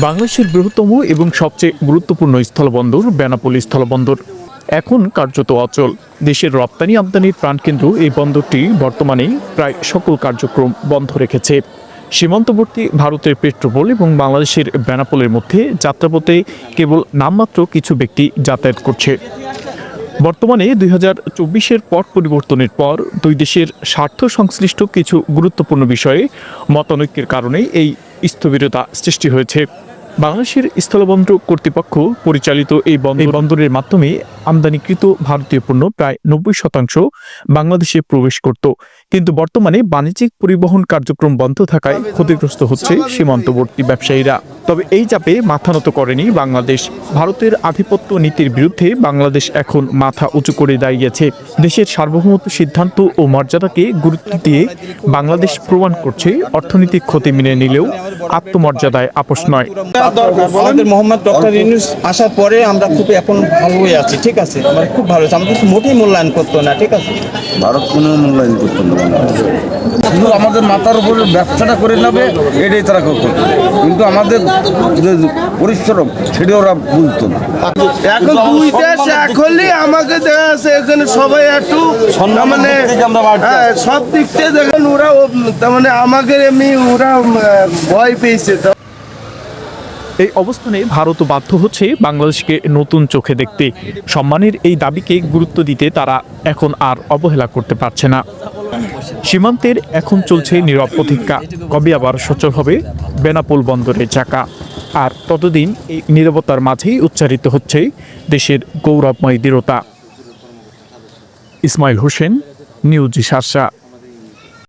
বাংলাদেশের বৃহত্তম এবং সবচেয়ে গুরুত্বপূর্ণ স্থলবন্দর বেনাপোল স্থলবন্দর। এখন কার্যত অচল। দেশের রপ্তানি আমদানির প্রাণকেন্দ্র এই বন্দরটি বর্তমানে প্রায় সকল কার্যক্রম বন্ধ রেখেছে। সীমান্তবর্তী ভারতের পেট্রোপোল এবং বাংলাদেশের বেনাপোলের মধ্যে যাত্রাপথে কেবল নামমাত্র কিছু ব্যক্তি যাতায়াত করছে। বর্তমানে দুই হাজার চব্বিশের পট পরিবর্তনের পর দুই দেশের স্বার্থ সংশ্লিষ্ট কিছু গুরুত্বপূর্ণ বিষয়ে মতানৈক্যের কারণে এই স্থবিরতা সৃষ্টি হয়েছে। বাংলাদেশের স্থলবন্দর কর্তৃপক্ষ পরিচালিত এই বন্দরের মাধ্যমে আমদানিকৃত ভারতীয় পণ্য প্রায় নব্বই শতাংশ বাংলাদেশে প্রবেশ করত। কিন্তু বর্তমানে বাণিজ্যিক পরিবহন কার্যক্রম বন্ধ থাকায় ক্ষতিগ্রস্ত হচ্ছে সীমান্তবর্তী ব্যবসায়ীরা। তবে এই চাপে মাথা নত করেনি বাংলাদেশ। ভারতের আধিপত্য নীতির বিরুদ্ধে বাংলাদেশ এখন মাথা উঁচু করে দাঁড়িয়েছে। দেশের সার্বভৌমত্ব সিদ্ধান্ত ও মর্যাদাকে গুরুত্ব দিয়ে বাংলাদেশ প্রমাণ করছে অর্থনৈতিক ক্ষতি মেনে নিলেও আত্মমর্যাদায় আপোষ নয়। আমাদের মোহাম্মদ ডক্টর ইউনুস আসার পরে আমরা খুব এখন ভালোই আছি ঠিক আছে? আমরা খুব ভালো আছি আমাদের মোটেই মূল্যায়ন করতো না ঠিক আছে? ভারত কোনো মূল্যায়ন করতো না। আমাদের মাথার উপরে ব্যবসাটা করে নেবে এটাই তারা করতো কিন্তু আমাদের যে পরিশ্রম সেটা ওরা বুঝতো না। এখন দুই দেশ এক হলে আমাকে দেখা যাচ্ছে এখানে সবাই একটু মানে হ্যাঁ, সব দিক থেকে দেখেন ওরা তার মানে আমাকে এমনি ওরা ভয় পেয়েছে। তো এই অবস্থানে ভারত বাধ্য হচ্ছে বাংলাদেশকে নতুন চোখে দেখতে। সম্মানের এই দাবিকে গুরুত্ব দিতে তারা এখন আর অবহেলা করতে পারছে না। সীমান্তের এখন চলছে নীরব প্রতীক্ষা কবে আবার সচল হবে? বেনাপোল বন্দরের চাকা। আর ততদিন এই নিরবতার মাঝেই উচ্চারিত হচ্ছে দেশের গৌরবময় দৃঢ়তা। ইসমাইল হোসেন, নিউজি শাসা